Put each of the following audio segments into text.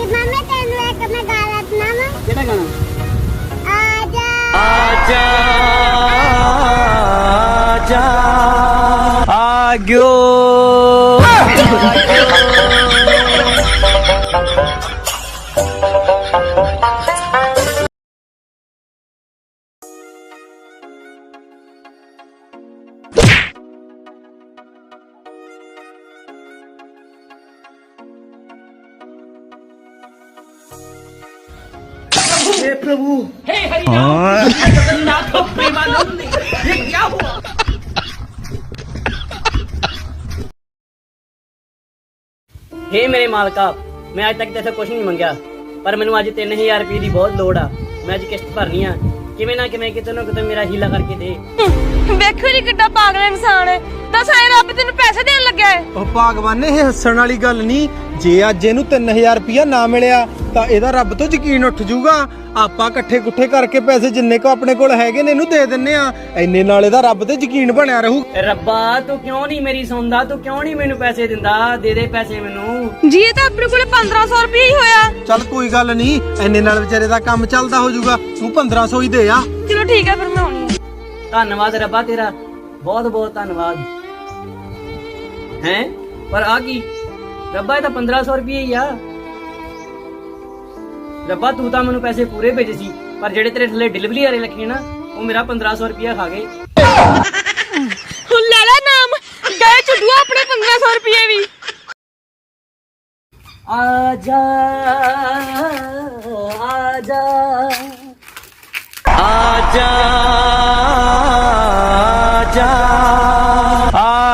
कि मम्मी तेन एक मैं गाना सुनावा केड़ा गाना आजा आजा आजा आ गयो आग्यो हे प्रभु ਹੇ ਮੇਰੇ ਮਾਲਕਾ ਮੈਂ ਅੱਜ ਤੱਕ ਤੇਰੇ ਕੁਝ ਨਹੀਂ ਮੰਗਿਆ ਪਰ ਮੈਨੂੰ ਅੱਜ 3000 ਰੁਪਏ ਦੀ ਬਹੁਤ ਲੋੜ ਆ ਮੈਂ ਅੱਜ ਕਿਸ਼ਤ ਭਰਨੀ ਆ ਕਿਵੇਂ ਨਾ ਕਿਵੇਂ ਕਿਤੇ ਨਾ ਕਿਤੇ ਮੇਰਾ ਹੀਲਾ ਕਰਕੇ ਦੇ ਵੇਖੋ ਜੀ ਕਿੱਡਾ ਪਾਗਲ ਇਨਸਾਨ ਹੈ। ਦੱਸ ਐ ਰੱਬ ਤੈਨੂੰ ਪੈਸੇ ਦੇਣ ਲੱਗਿਆ ਹੈ। ਉਹ ਭਗਵਾਨ ਇਹ ਹੱਸਣ ਵਾਲੀ ਗੱਲ ਨਹੀਂ। ਜੇ ਅੱਜ ਇਹਨੂੰ 3000 ਰੁਪਇਆ ਨਾ ਮਿਲਿਆ ਤਾਂ ਇਹਦਾ ਰੱਬ ਤੋਂ ਯਕੀਨ ਉੱਠ ਜਾਊਗਾ। ਆਪਾਂ ਇਕੱਠੇ ਕੁੱਠੇ ਕਰਕੇ ਪੈਸੇ ਜਿੰਨੇ ਕੋ ਆਪਣੇ ਕੋਲ ਹੈਗੇ ਨੇ ਇਹਨੂੰ ਦੇ ਦਿੰਨੇ ਆ। ਇੰਨੇ ਨਾਲ ਇਹਦਾ ਰੱਬ ਤੇ ਯਕੀਨ ਬਣਿਆ ਰਹੂ। ਰੱਬਾ ਤੂੰ ਕਿਉਂ ਨਹੀਂ ਮੇਰੀ ਸੁਣਦਾ? ਤੂੰ ਕਿਉਂ ਨਹੀਂ ਮੈਨੂੰ ਪੈਸੇ ਦਿੰਦਾ? ਦੇ ਦੇ ਪੈਸੇ ਮੈਨੂੰ। ਜੀ ਇਹ ਤਾਂ ਆਪਣੇ ਕੋਲੇ 1500 ਰੁਪਏ ਹੀ ਹੋਇਆ। ਚੱਲ ਕੋਈ ਗੱਲ ਨਹੀਂ ਇੰਨੇ ਨਾਲ ਵਿਚਾਰੇ ਦਾ ਕੰਮ ਚੱਲਦਾ ਹੋ ਜਾਊਗਾ। ਤੂੰ 1500 ਹੀ ਦੇ ਆ। ਚਲੋ ਠੀਕ ਹੈ ਫਿਰ ਮੈਂ ਆਉਣੀ ਹਾਂ ਧੰਨਵਾਦ ਰੱਬਾ ਤੇਰਾ। ਬਹੁਤ ਬਹੁਤ ਧੰਨਵਾਦ। ਹੈ? ਪਰ ਆ ਕੀ? ਰੱਬਾ ਇਹ ਤਾਂ 1500 ਰੁਪਏ ਹੀ ਆ। ਰੱਬਾ ਤੂੰ ਤਾਂ ਮੈਨੂੰ ਪੈਸੇ ਪੂਰੇ ਭੇਜੇ ਸੀ ਪਰ ਜਿਹੜੇ ਤੇਰੇ ਥੱਲੇ ਡਿਲੀਵਰੀ ਵਾਲੇ ਲੱਗੇ ਨਾ ਉਹ ਮੇਰਾ 1500 ਰੁਪਏ ਖਾ ਗਏ। ਹੁਣ ਲੈ ਲੈ ਨਾਮ ਵੀ।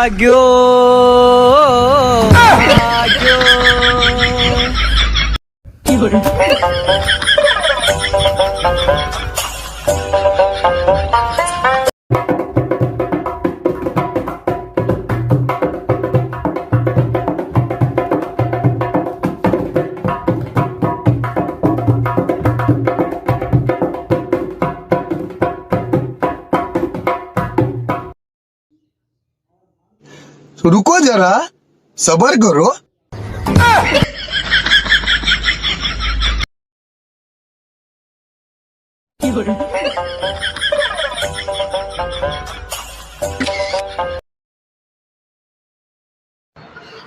Baguio! जरा सबर करो।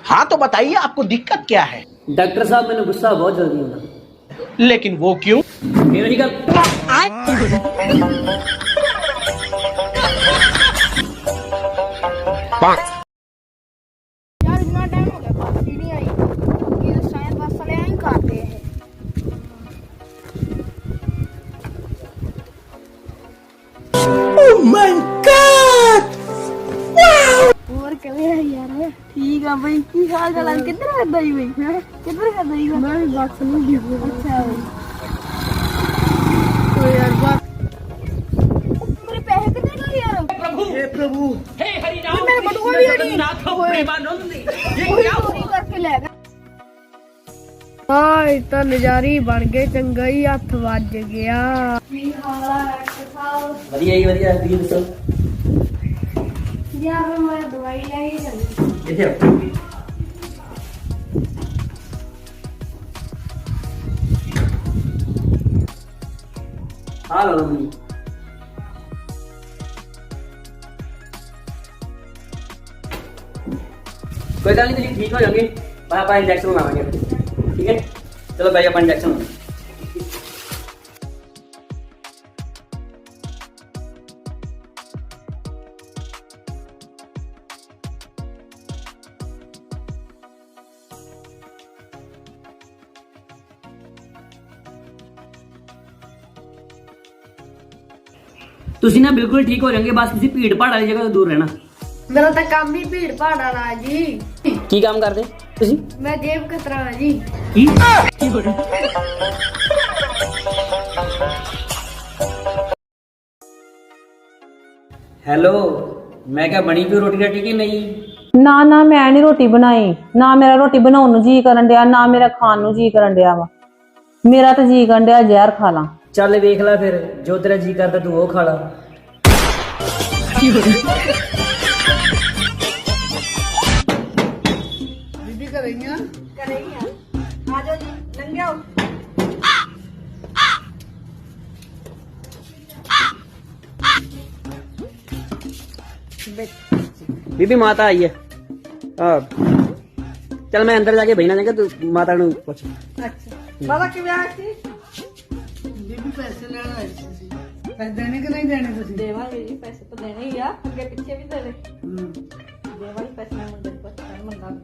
हाँ तो बताइए आपको दिक्कत क्या है? डॉक्टर साहब मैंने गुस्सा बहुत जल्दी होगा लेकिन वो क्यों? मेरे माय गॉड और है ठीक है भाई की हाल चाल है? हाँ। हाँ? भाई मैं भी बात सुन अच्छा तो यार बात पूरे पैसे कितने का प्रभु। हे प्रभु। हे हरि बटुआ भी प्रेमानंद। ये क्या करके लेगा हाँ इतना नजारी बन गए चंगा ही हथ वज गया। ਵਧੀਆ ਹੀ ਵਧੀਆ। ਦੀ ਦੱਸੋ? ਯਾਰ ਮੈਂ ਦਵਾਈ ਲੈ ਕੇ ਜਾਂਦੀ ਇੱਥੇ ਆਓ। ਆ ਲਓ ਮੰਮੀ ਕੋਈ ਗੱਲ ਨਹੀਂ ਤੁਸੀਂ ਠੀਕ ਹੋ ਜਾਓਗੇ। ਪਰ ਆਪਾਂ ਇੰਜੈਕਸ਼ਨ ਲਾਵਾਂਗੇ। ਠੀਕ ਹੈ? ਚਲੋ ਬਾਈ ਆਪਾਂ ਇੰਜੈਕਸ਼ਨ ਲਾਵਾਂਗੇ। ਤੁਸੀਂ ਨਾ ਬਿਲਕੁਲ ਠੀਕ ਹੋ ਜਾਓਗੇ ਬਸ ਤੁਸੀਂ ਭੀੜ ਭਾੜ ਵਾਲੀ ਜਗ੍ਹਾ ਤੋਂ ਦੂਰ ਰਹਿਣਾ। ਮੇਰਾ ਤਾਂ ਕੰਮ ਹੀ ਭੀੜ ਭਾੜ ਵਾਲਾ ਹੈ ਜੀ। ਕੀ ਕੰਮ ਕਰਦੇ ਤੁਸੀਂ? ਮੈਂ ਜੇਬ ਕਤਰਾ ਹਾਂ ਜੀ। ਕੀ? ਹੈਲੋ ਮੈਂ ਕਿਹਾ ਬਣੀ ਪਈ ਰੋਟੀ ਰਾਟੀ ਕਿ ਨਹੀਂ? ਨਾ ਨਾ ਮੈਂ ਨਹੀਂ ਰੋਟੀ ਬਣਾਈ। ਨਾ ਮੇਰਾ ਰੋਟੀ ਬਣਾਉਣ ਨੂੰ ਜੀ ਕਰਨ ਡਿਆ ਨਾ ਮੇਰਾ ਖਾਣ ਨੂੰ ਜੀ ਕਰਨ ਡਿਆ ਵਾ। ਮੇਰਾ ਤਾਂ ਜੀ ਕਰਨ ਡਿਆ ਜ਼ਹਿਰ ਖਾ ਲਾਂ। ਚੱਲ ਵੇਖ ਲੈ ਫਿਰ ਜੋ ਤੇਰਾ ਜੀ ਕਰਦਾ ਤੂੰ ਉਹ ਖਾ ਲਾ। ਆਜੋ ਜੀ ਲੰਘਿਓ ਬੀਬੀ ਮਾਤਾ ਆਈ ਹੈ। ਆ ਚਲ ਮੈਂ ਅੰਦਰ ਜਾ ਕੇ ਬਹਿਣਾ ਜਾਂਗਾ ਤੂੰ ਮਾਤਾ ਨੂੰ ਪੁੱਛ। ਅੱਛਾ। ਬਾਬਾ ਕਿਵੇਂ ਆਇਆ ਸੀ ਪੈਸੇ ਲੈਣ ਆਈ ਸੀ ਪੈਸੇ ਦੇਣੇ ਕਿ ਨਹੀਂ ਦੇਣੇ ਤੁਸੀਂ? ਦੇਵਾਂਗੇ ਜੀ ਪੈਸੇ ਤਾਂ ਦੇਣੇ ਹੀ ਆ। ਅੱਗੇ ਪਿੱਛੇ ਵੀ ਦੇ ਦੇ ਦੇਵਾਂਗੇ ਪੈਸੇ ਮੈਂ ਮੁੰਡੇ ਨੂੰ ਪੁੱਛ ਮੰਗਾ।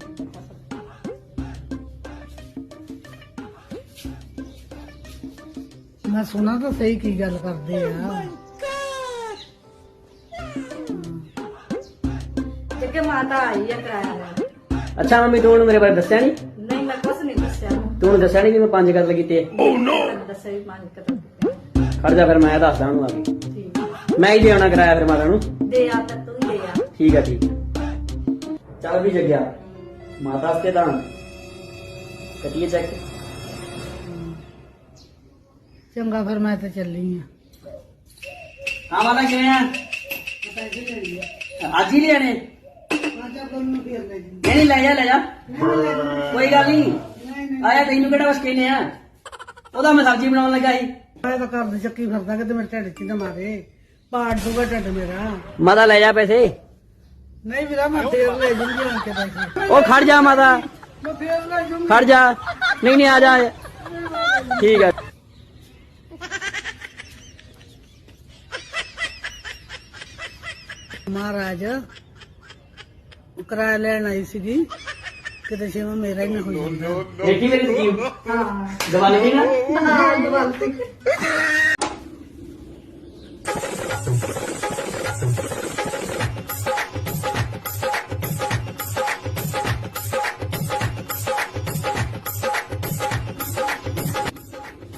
ਮੈਂ ਸੁਣਾ ਤਾਂ ਸਹੀ ਕੀ ਗੱਲ ਕਰਦੇ ਆ। ਕਿ ਮਾਤਾ ਆਈ ਆ ਕਿਰਾਇਆ ਅੱਛਾ ਮੰਮੀ ਤੂੰ ਮੇਰੇ ਬਾਰੇ ਦੱਸਿਆ ਨਹੀਂ ਨਹੀਂ ਮੈਂ ਕੁਛ ਨਹੀਂ ਦੱਸਿਆ। ਤੂੰ ਦੱਸਿਆ ਨਹੀਂ ਕਿ ਮੈਂ ਪੰਜ ਕਤਲ ਕੀਤੇ ਆ? ਤੈਨੂੰ ਦੱਸਿਆ ਵੀ ਮੰਨ ਕੇ ਖੜ ਜਾ ਫਿਰ ਮੈਂ ਦੱਸਦਾ ਉਹਨੂੰ ਆ ਕੇ। ਠੀਕ। ਮੈਂ ਹੀ ਦੇਣਾ ਕਰਾਇਆ ਫਿਰ ਮਾਤਾ ਨੂੰ। ਦੇ ਆ ਤਾਂ ਤੂੰ ਹੀ ਦੇ ਆ। ਠੀਕ ਆ ਠੀਕ ਆ। ਚੱਲ ਵੀ ਜਗਿਆ। ਮਾਤਾ ਵਾਸਤੇ ਤਾਂ ਕਟੀਏ ਚੈੱਕ ਚੰਗਾ ਫਿਰ ਮੈਂ ਤਾਂ ਚੱਲੀ ਆ। ਹਾਂ ਮਾਤਾ ਕਿਵੇਂ ਆ? ਅੱਜ ਹੀ ਲੈਣੇ ਨਹੀਂ ਨਹੀਂ ਲੈ ਜਾ ਲੈ ਜਾ। ਕੋਈ ਗੱਲ ਨਹੀਂ। ਆਇਆ ਤੈਨੂੰ ਕਿਹੜਾ ਵਸ ਕਹਿੰਦੇ ਆ? ਉਹਦਾ ਮੈਂ ਸਬਜ਼ੀ ਬਣਾਉਣ ਲੱਗਾ ਸੀ। ਮੈਂ ਤਾਂ ਘਰ ਦੀ ਚੱਕੀ ਫਿਰਦਾ ਕਿ ਮੇਰੇ ਢਿੱਡ 'ਚ ਨਾ ਮਾਰੇ। ਪਾੜ ਦੂਗਾ ਢਿੱਡ ਮੇਰਾ। ਮਾਤਾ ਲੈ ਜਾ ਪੈਸੇ। ਨਹੀਂ ਵੀਰਾ ਮੈਂ ਫੇਰ ਲੈ ਜੂੰਗੀ ਆਣ ਕੇ ਪੈਸੇ। ਉਹ ਖੜ ਜਾ ਮਾਤਾ। ਮੈਂ ਫੇਰ ਲੈ ਜੂੰਗੀ। ਖੜ ਜਾ। ਨਹੀਂ ਨਹੀਂ ਆ ਜਾ। ਠੀਕ ਆ। ਮਹਾਰਾਜ ਉਹ ਕਿਰਾਇਆ ਲੈਣ ਆਈ ਸੀਗੀ। ਕਿਤੇ ਸ਼ੇਵਾ ਮੇਰਾ ਹੀ ਨਾ ਹੋ ਜਾਂਦਾ ਦੇਖੀ ਮੇਰੀ ਸਕੀਮ ਹਾਂ। ਦਵਾ ਲਈ ਨਾ?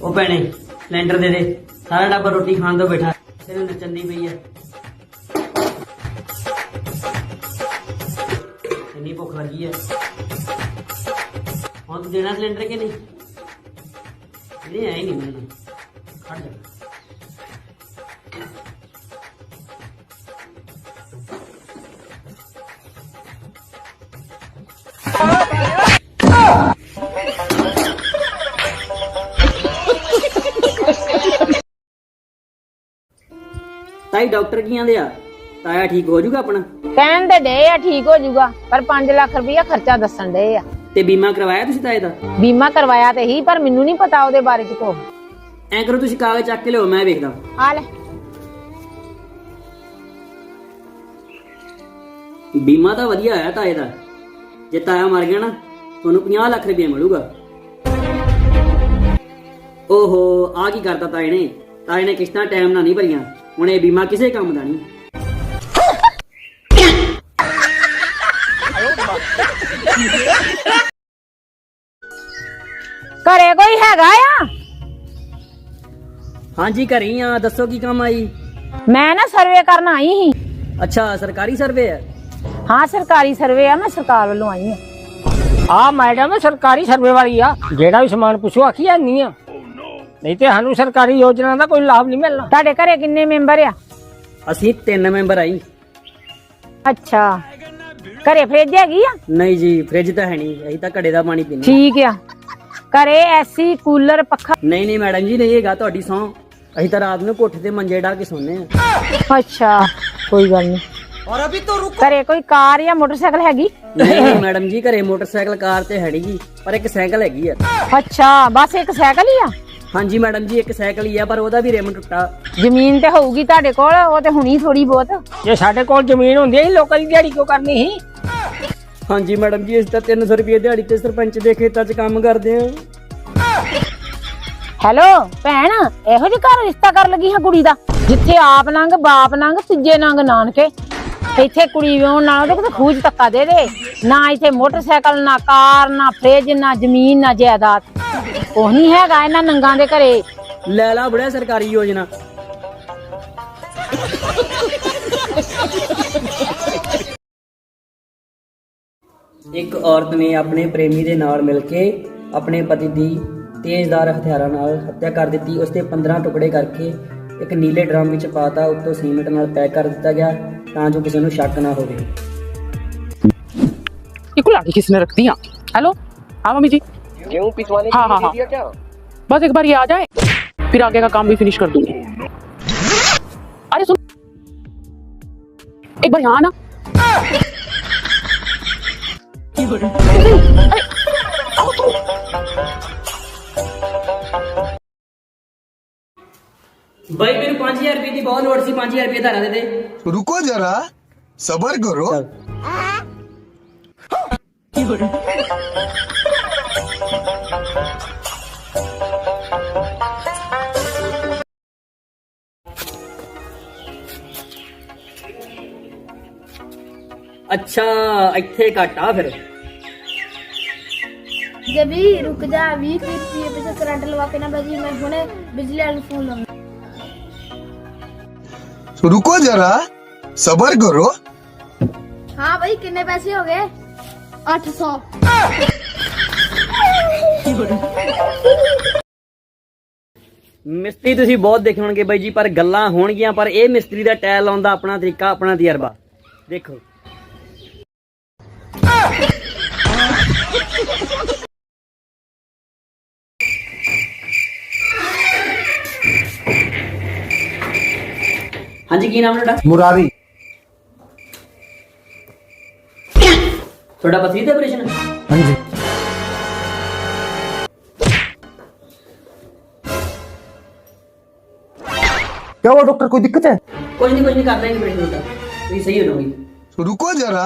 ਉਹ ਭੈਣੇ ਸਿਲੰਡਰ ਦੇ ਦੇ। ਸਾਰਾ ਡੱਬਾ ਰੋਟੀ ਖਾਣ ਤੋਂ ਬੈਠਾ। ਹੁਣ ਤੂੰ ਦੇਣਾ ਸਿਲੰਡਰ ਕਿ ਨਹੀਂ? ਨਹੀਂ ਆਈ ਨਹੀਂ ਮੈਨੂੰ ਖੜ ਜਾ। ਤਾਈ, ਡਾਕਟਰ ਕੀ ਆਂਦੇ ਆ? ਤਾਇਆ ਠੀਕ ਹੋ ਜਾਊਗਾ ਆਪਣਾ? ਕਹਿਣ ਦੇ ਡੇ ਆ, ਠੀਕ ਹੋ ਜਾਊਗਾ, ਪਰ 5 ਲੱਖ ਰੁਪਇਆ ਖਰਚਾ ਦੱਸਣ ਡੇ ਆ। ਤੇ ਬੀਮਾ ਕਰਵਾਇਆ ਤੁਸੀਂ ਤਾਏ ਦਾ? ਬੀਮਾ ਕਰਵਾਇਆ ਤੇ ਹੀ ਪਰ ਮੈਨੂੰ ਨਹੀਂ ਪਤਾ ਉਹਦੇ ਬਾਰੇ ਚ ਕੋ ਐਂ ਕਰੋ ਤੁਸੀਂ ਕਾਗਜ਼ ਚੱਕ ਕੇ ਲਿਓ ਮੈਂ ਵੇਖਦਾ। ਆ ਲੈ। ਬੀਮਾ ਤਾਂ ਵਧੀਆ ਹੋਇਆ ਤਾਏ ਦਾ। ਜੇ ਤਾਇਆ ਮਰ ਗਿਆ ਨਾ ਤੁਹਾਨੂੰ 50 ਲੱਖ ਰੁਪਏ ਮਿਲੂਗਾ। ਓਹੋ ਆ ਕੀ ਕਰਤਾ ਤਾਏ ਨੇ? ਤਾਏ ਨੇ ਕਿਸ਼ਤਾਂ ਟਾਈਮ ਨਾਲ ਨਹੀਂ ਭਰੀਆਂ। ਹੁਣ ਇਹ ਬੀਮਾ ਕਿਸੇ ਕੰਮ ਦਾ ਨਹੀਂ। ਘਰੇ ਕੋਈ ਹੈਗਾ ਆ? ਹਾਂਜੀ ਘਰੇ ਹੀ ਆ। ਦੱਸੋ ਕੀ ਕੰਮ ਆਈ ਮੈਂ ਨਾ ਸਰਵੇ ਕਰਨ ਆਈ ਸੀ। ਅੱਛਾ ਸਰਕਾਰੀ ਸਰਵੇ ਹੈ ਹਾਂ ਸਰਕਾਰੀ ਸਰਵੇ ਆ ਮੈਂ ਸਰਕਾਰ ਵੱਲੋਂ ਆਈ ਆ। ਆ ਮੈਡਮ ਸਰਕਾਰੀ ਸਰਵੇ ਵਾਲੀ ਆ। ਜਿਹੜਾ ਵੀ ਸਮਾਨ ਪੁੱਛੋ ਆਖੀ ਜਾਂਦੀ ਆ। ਨਹੀਂ ਤੇ ਸਾਨੂੰ ਸਰਕਾਰੀ ਯੋਜਨਾ ਦਾ ਕੋਈ ਲਾਭ ਨਹੀਂ ਮਿਲਣਾ। ਤੁਹਾਡੇ ਘਰੇ ਕਿੰਨੇ ਮੈਂਬਰ ਆ? ਅਸੀਂ ਤਿੰਨ ਮੈਂਬਰ ਆਈ ਅੱਛਾ। ਘਰੇ ਫ੍ਰਿਜ ਹੈਗੀ ਆ? ਨਹੀਂ ਜੀ ਫ੍ਰਿਜ ਤਾਂ ਹੈ ਨਹੀਂ। ਅਸੀਂ ਤਾਂ ਘੜੇ ਦਾ ਪਾਣੀ ਪੀਂਦੇ ਠੀਕ ਆ। ਘਰੇ ਐਸੀ ਕੂਲਰ ਪੱਖਾ ਨਹੀਂ ਨਹੀਂ ਮੈਡਮ ਜੀ ਨਹੀਂ ਹੈਗਾ ਤੁਹਾਡੀ ਸੌਂ। ਅਸੀਂ ਤਾਂ ਰਾਤ ਨੂੰ ਕੋਠੇ ਤੇ ਮੰਜੇ ਢਾ ਕੇ ਸੌਂਦੇ ਆ ਅੱਛਾ ਕੋਈ ਗੱਲ ਨਹੀਂ। ਔਰ ਅਭੀ ਤੋ ਰੁਕੋ। ਘਰੇ ਕੋਈ ਕਾਰ ਜਾਂ ਮੋਟਰਸਾਈਕਲ ਹੈਗੀ? ਨਹੀਂ ਮੈਡਮ ਜੀ ਘਰੇ ਮੋਟਰਸਾਈਕਲ ਕਾਰ ਤੇ ਹੈੜੀ ਜੀ ਪਰ ਇੱਕ ਸਾਈਕਲ ਹੈਗੀ ਆ। ਅੱਛਾ ਬਸ ਇੱਕ ਸਾਈਕਲ ਹੀ ਆ? ਹਾਂਜੀ ਮੈਡਮ ਜੀ ਇੱਕ ਸਾਈਕਲ ਹੀ ਆ ਪਰ ਉਹਦਾ ਵੀ ਰਿਮ ਟੁੱਟਾ। ਜ਼ਮੀਨ ਤੇ ਹੋਊਗੀ ਤੁਹਾਡੇ ਕੋਲ ਉਹ ਤੇ ਹੁਣੀ ਥੋੜੀ ਬਹੁਤ। ਜੇ ਸਾਡੇ ਕੋਲ ਜ਼ਮੀਨ ਹੁੰਦੀ ਸੀ ਲੋਕਾਂ ਦੀ ਦਿਹਾੜੀ ਕਿਉਂ ਕਰਨੀ ਸੀ? ਹਾਂਜੀ ਮੈਡਮ ਜੀ ਅਸੀਂ ਤਾਂ 300 ਰੁਪਏ ਦਿਹਾੜੀ ਤੇ ਸਰਪੰਚ ਦੇ ਖੇਤਾਂ 'ਚ ਕੰਮ ਕਰਦੇ ਆ ਹੈਲੋ ਭੈਣ ਇਹੋ ਜਿਹੇ ਘਰ ਰਿਸ਼ਤਾ ਕਰ ਲੱਗੀ ਹੈ ਕੁੜੀ ਦਾ। ਜਿੱਥੇ ਆਪ ਨੰਗ ਬਾਪ ਨੰਗ ਤੀਜੇ ਨੰਗ ਨਾਨਕੇ। ਇੱਥੇ ਕੁੜੀ ਵਿਆਹਣ ਨਾਲ ਉਹਦੇ ਕੋਲ ਖੂਜ ਧੱਕਾ ਦੇ ਦੇ। ਨਾ ਇੱਥੇ ਮੋਟਰਸਾਈਕਲ ਨਾ ਕਾਰ ਨਾ ਫ੍ਰਿਜ ਨਾ ਜ਼ਮੀਨ ਨਾ ਜਾਇਦਾਦ। ਕੁਛ ਨਹੀਂ ਹੈਗਾ ਇਹਨਾਂ ਨੰਗਾਂ ਦੇ ਘਰੇ। ਲੈ ਲਾ ਬੜਿਆ ਸਰਕਾਰੀ ਯੋਜਨਾ। ਇੱਕ ਔਰਤ ਨੇ ਆਪਣੇ ਪ੍ਰੇਮੀ ਦੇ ਨਾਲ ਮਿਲ ਕੇ ਆਪਣੇ ਪਤੀ ਦੀ ਤੇਜ਼ਧਾਰ ਹਥਿਆਰਾਂ ਨਾਲ ਹੱਤਿਆ ਕਰ ਦਿੱਤੀ ਉਸ ਦੇ 15 ਟੁਕੜੇ ਕਰਕੇ ਇੱਕ ਨੀਲੇ ਡਰਮ ਵਿੱਚ ਪਾਤਾ ਉੱਤੋਂ ਸੀਮੈਂਟ ਨਾਲ ਪੈਕ ਕਰ ਦਿੱਤਾ ਗਿਆ ਤਾਂ ਜੋ ਕਿਸੇ ਨੂੰ ਸ਼ੱਕ ਨਾ ਹੋਵੇ ਇਹ ਕੁਲਾੜੀ ਕਿਸ ਨੇ ਰੱਖਦੀ ਆ ਹੈਲੋ ਹਾਂ ਮੰਮੀ ਜੀ गेहूं पिसवाने हाँ, हाँ, के लिए हाँ। दे दिया क्या बस एक बार ये आ जाए फिर आगे का काम भी फिनिश कर दूंगी अरे सुन एक बार यहाँ आना अरे आओ तुम ਬਾਈ ਮੈਨੂੰ 5000 ਰੁਪਏ ਦੀ ਬਹੁਤ ਲੋੜ ਸੀ 5000 ਰੁਪਏ ਧਾਰਾ ਦੇ ਦੇ रुको जरा सबर करो ਅੱਛਾ ਇੱਥੇ ਘੱਟ ਆ ਜੇ ਰੁਕ ਜਾ 20 ਰੁਪਏ ਪਿੱਛੇ ਕਰੰਟ ਲਵਾ ਕੇ ਨਾ ਬਾਜੀ ਮੈਂ ਹੁਣੇ ਬਿਜਲੀ ਵਾਲੇ ਫੋਨ ਲਾਉਂਗਾ ਰੁਕੋ ਜਰਾ ਸਬਰ ਕਰੋ। ਹਾਂ ਭਾਈ ਕਿੰਨੇ ਪੈਸੇ ਹੋ ਗਏ? 800 ਮਿਸਤਰੀ ਤੁਸੀਂ ਬਹੁਤ ਦੇਖਣਗੇ ਬਾਈ ਜੀ ਪਰ ਗੱਲਾਂ ਹੋਣਗੀਆਂ ਪਰ ਇਹ ਮਿਸਤਰੀ ਦਾ ਟਾਇਲ ਲਾਉਣ ਦਾ ਆਪਣਾ ਤਰੀਕਾ ਆਪਣਾ ਤਜਰਬਾ। ਦੇਖੋ। ਹਾਂਜੀ ਕੀ ਨਾਮ ਹੈ ਤੁਹਾਡਾ ਮੁਰਾਰੀ ਤੁਹਾਡਾ ਪਥਰੀ ਦਾ ਆਪਰੇਸ਼ਨ ਹਾਂਜੀ क्या हुआ डॉक्टर कोई दिक्कत है ਕੁਝ ਨਹੀਂ ਕੁਝ ਨਹੀਂ ਕਰ ਲੈਂਗੇ ਆਪਰੇਸ਼ਨ ਦਾ ਤੁਸੀਂ ਸਹੀ ਹੋ ਜਾਓਗੇ रुको जरा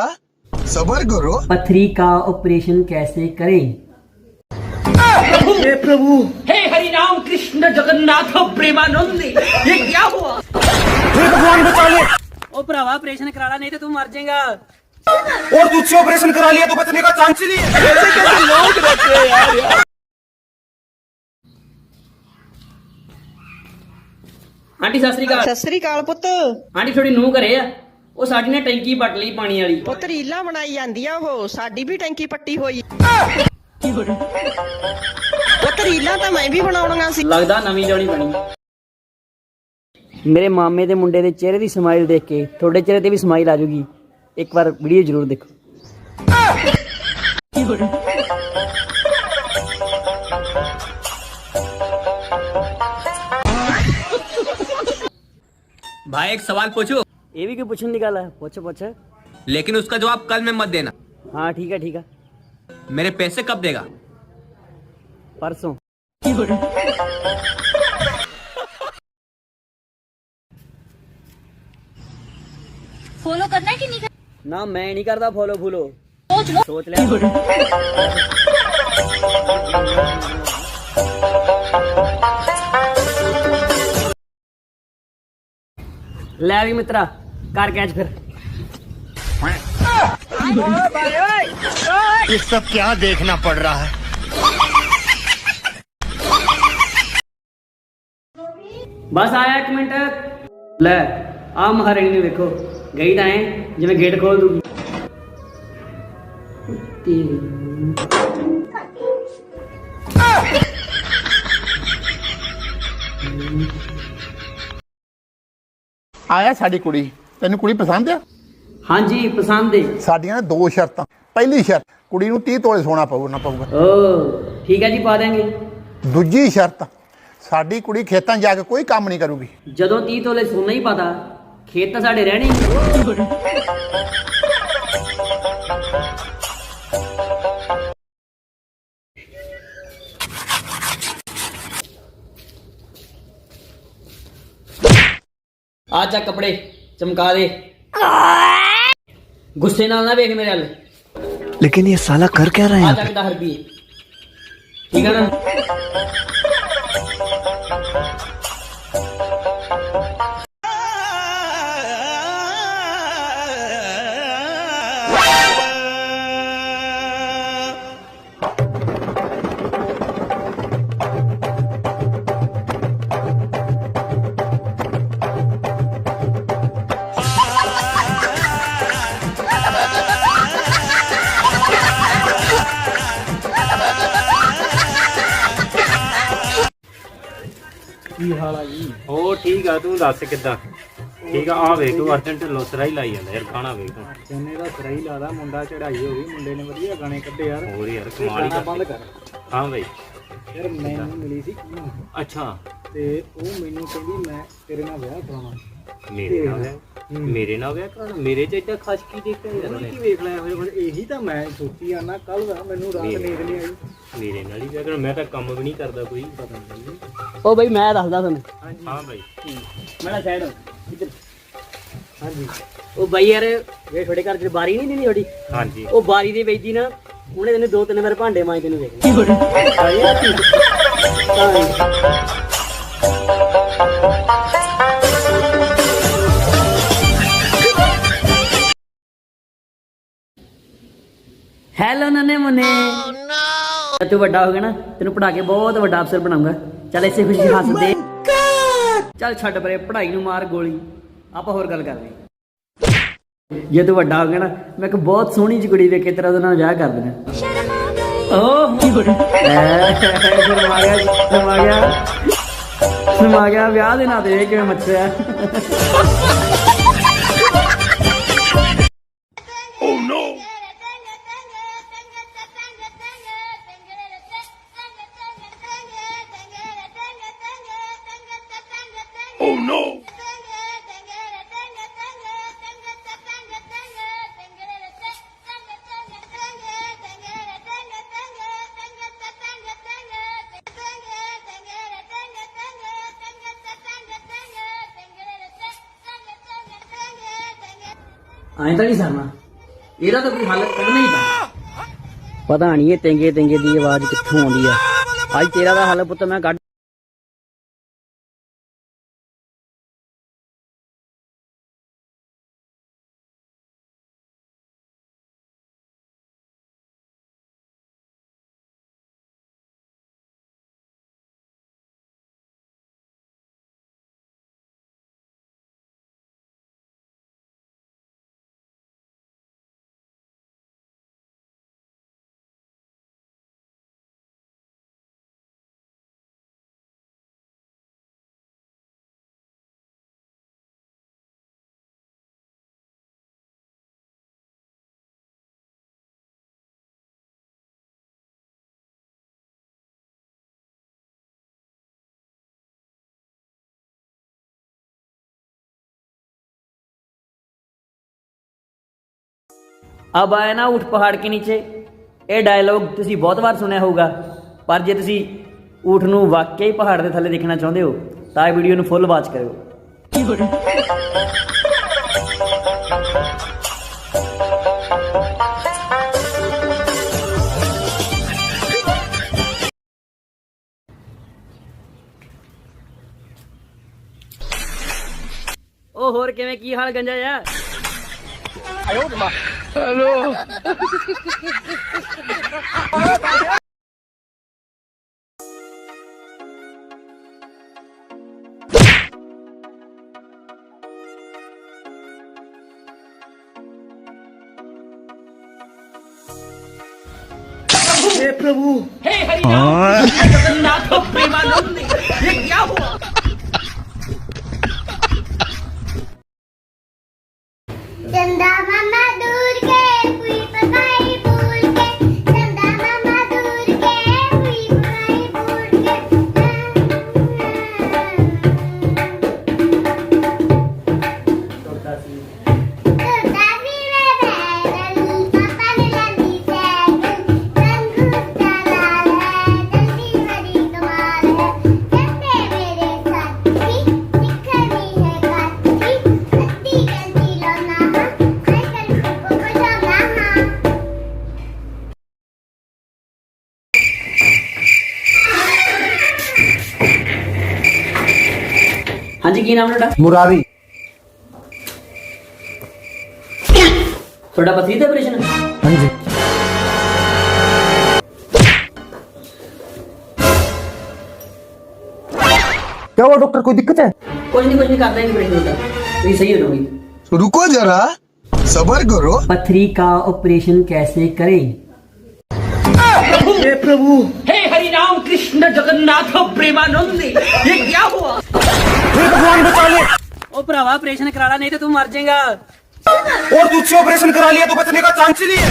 सबर करो पथरी का ऑपरेशन कैसे करें हे प्रभु हे हरि राम कृष्ण जगन्नाथ प्रेमानंद ये क्या ओ भरावा ऑपरेशन करा ला नहीं तो तू मर जाएगा और तुझसे ऑपरेशन करा लिया तो बचने का चांस ही नहीं है ऐसे कैसे लोग रहते हैं यार यार ਆਂਟੀ ਸਤਿ ਸ੍ਰੀ ਅਕਾਲ ਸਤਿ ਸ੍ਰੀ ਅਕਾਲ ਪੁੱਤ ਆਂਟੀ ਥੋੜੀ ਨੂੰ ਘਰੇ ਆ ਉਹ ਸਾਡੀ ਨੇ ਟੈਂਕੀ ਪੱਟ ਲਈ ਪਾਣੀ ਵਾਲੀ ਪੁੱਤ ਰੀਲਾਂ ਬਣਾਈ ਜਾਂਦੀਆਂ ਉਹ ਸਾਡੀ ਵੀ ਟੈਂਕੀ ਪੱਟੀ ਹੋਈ ਪੁੱਤ ਰੀਲਾਂ ਤਾਂ ਮੈਂ ਵੀ ਬਣਾਉਣੀਆਂ ਸੀ ਲੱਗਦਾ ਨਵੀਂ ਲਿਆਉਣੀ ਪੈਣੀ ਮੇਰੇ ਮਾਮੇ ਦੇ ਮੁੰਡੇ ਦੇ ਚਿਹਰੇ ਦੀ ਸਮਾਈਲ ਦੇਖ ਕੇ ਤੁਹਾਡੇ ਚਿਹਰੇ ਤੇ ਵੀ ਸਮਾਈਲ ਆ ਜਾਊਗੀ ਇੱਕ ਵਾਰ ਵੀਡੀਓ ਜ਼ਰੂਰ ਦੇਖੋ भाई एक सवाल पूछो ਇਹ ਵੀ ਕੋਈ ਪੁੱਛਣ ਦੀ ਗੱਲ ਹੈ ਪੁੱਛ ਪੁੱਛ लेकिन उसका जवाब कल में मत देना ਹਾਂ ਠੀਕ ਹੈ ਠੀਕ ਹੈ मेरे पैसे कब देगा फॉलो करना कि नहीं करना? ना मैं नहीं करता फॉलो फूलो सोच लो। सोच ले। लैवी मित्रा कार कैच फिर। इस सब क्या देखना पड़ रहा है? बस आया एक मिनट। ले आ महाराणी देखो। ਗਈ ਤਾਂ ਐ ਜਿਵੇਂ ਗੇਟ ਖੋਲ ਦੂਗੀ ਆਇਆ ਸਾਡੀ ਕੁੜੀ। ਤੈਨੂੰ ਕੁੜੀ ਪਸੰਦ ਆ? ਹਾਂਜੀ ਪਸੰਦ ਏ। ਸਾਡੀਆਂ ਨਾ ਦੋ ਸ਼ਰਤਾਂ। ਪਹਿਲੀ ਸ਼ਰਤ ਕੁੜੀ ਨੂੰ 30 ਤੋਲੇ ਸੋਨਾ ਪਊ ਨਾ ਪਊਗਾ। ਓ ਠੀਕ ਹੈ ਜੀ ਪਾ ਦਾਂਗੇ ਦੂਜੀ ਸ਼ਰਤ ਸਾਡੀ ਕੁੜੀ ਖੇਤਾਂ ਜਾ ਕੇ ਕੋਈ ਕੰਮ ਨਹੀਂ ਕਰੂਗੀ। ਜਦੋਂ 30 ਤੋਲੇ ਸੋਨਾ ਹੀ ਪਤਾ ਖੇਤ ਤਾਂ ਸਾਡੇ ਰਹਿਣੇ ਹੀ। ਆ ਚੱਕ ਕੱਪੜੇ ਚਮਕਾ ਦੇ ਗੁੱਸੇ ਨਾਲ ਨਾ ਵੇਖ ਮੇਰੇ ਵੱਲ लेकिन ये साला कर क्या रहे ਆ ਚੱਕ 10 ਰੁਪਏ ਠੀਕ ਹੈ ਨਾ ਆ ਤੂੰ ਦੱਸ ਕਿੱਦਾਂ? ਠੀਕ ਆ ਆ ਵੇਖ ਤੂੰ ਅਰਜਨ ਢਿੱਲੋਂ ਸਰਾ ਹੀ ਲਾਈ ਜਾਂਦਾ ਯਾਰ ਗਾਣਾ ਵੇਖ ਤੂੰ। ਚੰਨੇ ਦਾ ਸਰਾਈ ਲਾਦਾ ਮੁੰਡਾ ਚੜਾਈ ਹੋ ਗਈ ਮੁੰਡੇ ਨੇ ਵਧੀਆ ਗਾਣੇ ਕੱਢੇ ਯਾਰ। ਹੋਰ ਯਾਰ ਕਮਾਲ ਹੀ ਗਾਣਾ। ਬੰਦ ਕਰ। ਹਾਂ ਬਈ। ਯਾਰ ਮੈਨੂੰ ਮਿਲੀ ਸੀ। ਅੱਛਾ। ਤੇ ਉਹ ਮੈਨੂੰ ਕਹਿੰਦੀ ਮੈਂ ਤੇਰੇ ਨਾਲ ਵਿਆਹ ਕਰਾਉਣਾ ਮੇਰੇ ਨਾਲ ਮੇਰੇ ਨਾਲ ਵਿਆਹ ਕਰਾਉਣਾ ਮੇਰੇ ਚ ਏਡਾ ਖਾਸ ਕੀ ਦੇਖਿਆ ਯਾਰ ਉਹਨੇ। ਕੀ ਵੇਖ ਲਿਆ ਹੋਇਆ ਹੁਣ ਇਹੀ ਤਾਂ ਮੈਂ ਸੋਚੀ ਆ ਨਾ ਕੱਲ ਦਾ ਮੈਨੂੰ ਰਾਤ ਨੀਂਦ ਨਹੀਂ ਆਈ। ਮੇਰੇ ਨਾਲ ਹੀ ਵਿਆਹ ਕਰਾਉਣਾ ਮੈਂ ਤਾਂ ਕੰਮ ਵੀ ਨਹੀਂ ਕਰਦਾ ਕੋਈ। ਪਤਾ ਨਹੀਂ ਉਹ ਬਈ ਮੈਂ ਦੱਸਦਾ ਤੁਹਾਨੂੰ। ਹਾਂ ਬਈ। ਮੈਂ ਸਾਈਡ ਇੱਧਰ। ਹਾਂਜੀ। ਉਹ ਬਾਈ ਯਾਰ ਇਹ ਤੁਹਾਡੇ ਘਰ ਚ ਬਾਰੀ ਨਹੀਂ ਦਿੰਦੀ ਤੁਹਾਡੀ? ਹਾਂਜੀ। ਉਹ ਬਾਰੀ ਦੇ ਵੇਚਦੀ ਨਾ ਉਹਨੇ ਤੈਨੂੰ ਦੋ ਤਿੰਨ ਵਾਰ ਭਾਂਡੇ ਮਾਂਜ ਤੈਨੂੰ ਵੇਖ ਹੈਲੋ ਨਨੇ ਮੁਨੇ ਤੂੰ ਵੱਡਾ ਹੋ ਗਿਆ ਨਾ ਤੈਨੂੰ ਪੜਾ ਕੇ ਬਹੁਤ ਵੱਡਾ ਅਫਸਰ ਬਣਾਉਂਗਾ ਚੱਲ ਇਸੇ ਖੁਸ਼ੀ ਹੱਸ ਦੇ ਚੱਲ ਛੱਡ ਪਰੇ ਪੜ੍ਹਾਈ ਨੂੰ ਮਾਰ ਗੋਲੀ ਆਪਾਂ ਹੋਰ ਗੱਲ ਕਰਦੇ। ਜੇ ਤੂੰ ਵੱਡਾ ਹੋ ਗਿਆ ਨਾ ਮੈਂ ਇੱਕ ਬਹੁਤ ਸੋਹਣੀ ਜਿਹੀ ਕੁੜੀ ਵੇਖ ਕੇ ਤੇਰਾ ਉਹਦੇ ਨਾਲ ਵਿਆਹ ਕਰ ਦੇਣਾ ਓਹ ਐ, ਸ਼ਰਮ ਆ ਗਿਆ ਸ਼ਰਮ ਆ ਗਿਆ ਸ਼ਰਮ ਆ ਗਿਆ ਵਿਆਹ ਦੇ ਨਾਂ ਤੇ ਕਿਵੇਂ ਮੱਛਿਆ Oh, ਐਂ ਤਾਂ ਨਹੀਂ ਸਰਨਾ। ਇਹਦਾ ਤਾਂ ਕੋਈ ਹੱਲ ਕੱਢਣਾ ਹੀ ਪੈਣਾ। ਪਤਾ ਨਹੀਂ ਇਹ ਤੇਂਗੇ ਤੇਂਗੇ ਦੀ ਆਵਾਜ਼ ਕਿੱਥੋਂ ਆਉਂਦੀ ਆ। ਅੱਜ ਤੇਰਾ ਦਾ ਹੱਲ ਪੁੱਤ ਮੈਂ ਕੱਢ अब आए ना ऊँट पहाड़ के नीचे ਇਹ ਡਾਇਲੋਗ ਤੁਸੀਂ ਬਹੁਤ ਵਾਰ ਸੁਣਿਆ ਹੋਊਗਾ ਪਰ ਜੇ ਤੁਸੀਂ ਊਠ ਨੂੰ ਵਾਕਿਆ ਹੀ ਪਹਾੜ ਦੇ ਥੱਲੇ ਦੇਖਣਾ ਚਾਹੁੰਦੇ ਹੋ ਤਾਂ ਇਹ ਵੀਡੀਓ ਨੂੰ ਫੁੱਲ ਵਾਚ ਕਰਿਓ ਉਹ ਹੋਰ ਕਿਵੇਂ ਕੀ ਹਾਲ ਗੰਜਾ ਯਾਰ हे प्रभु हे हरिनाम कृष्ण जगन्नाथ प्रेमानंद ये क्या हुआ ਹਾਂਜੀ ਕੀ ਨਾਮ ਤੁਹਾਡਾ ਮੁਰਾਰੀ ਤੁਹਾਡਾ ਪਥਰੀ ਦਾ ਆਪਰੇਸ਼ਨ ਹਾਂਜੀ क्या हुआ डॉक्टर कोई दिक्कत है ਕੁਝ ਨਹੀਂ ਕੁਝ ਨਹੀਂ ਕਰਦਾ ਨਹੀਂ ਆਪਰੇਸ਼ਨ ਹੁੰਦਾ ਤੁਸੀਂ ਸਹੀ ਹੋ ਜਾਓਗੇ रुको जरा सबर करो पथरी का ऑपरेशन कैसे करें हे प्रभु हे हरिनाम कृष्ण जगन्नाथ प्रेमानंद ये क्या हुआ ओ भरावा ऑपरेशन करा ला नहीं तो तू मर जाएगा और तुझसे ऑपरेशन करा लिया तो बचने का चांस ही नहीं है